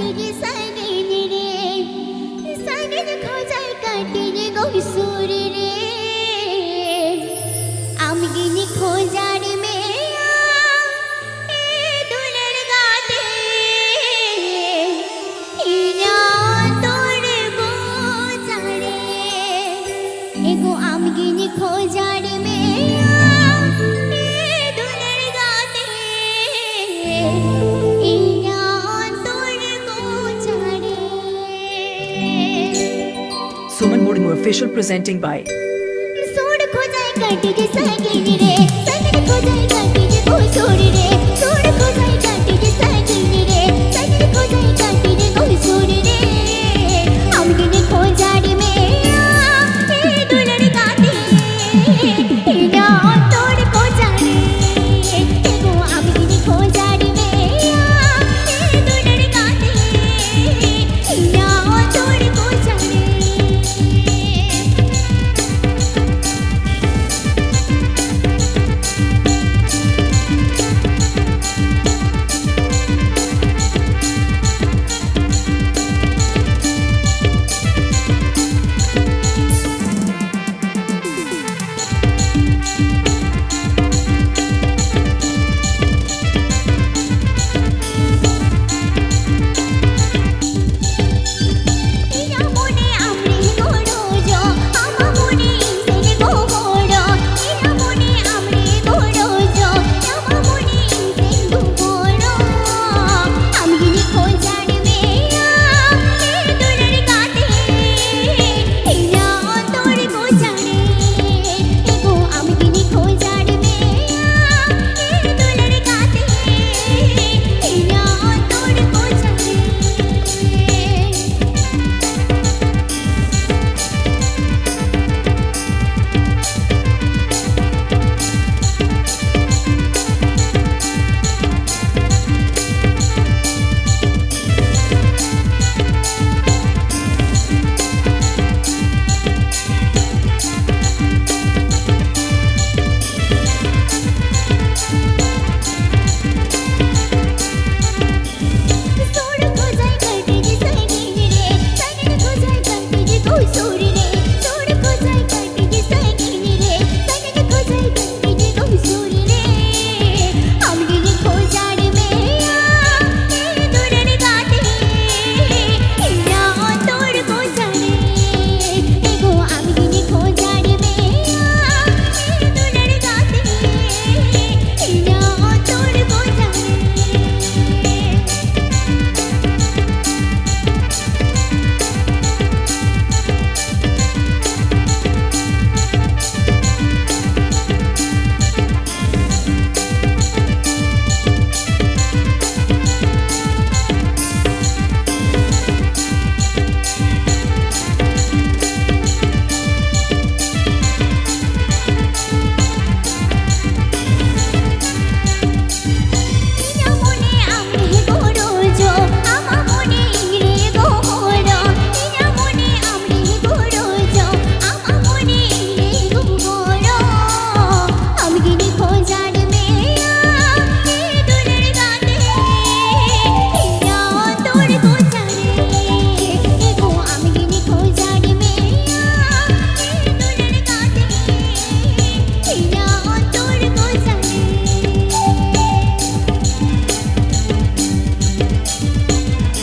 কাটি যে রে সাইগিন খোঁজাই কাটি যে রে আমি গিনি খোঁজার মেয়া এ দুলের গাতে ইয়া তোর বোঝারে এগো আমি গিনি খোঁজার মেয়া Official presenting by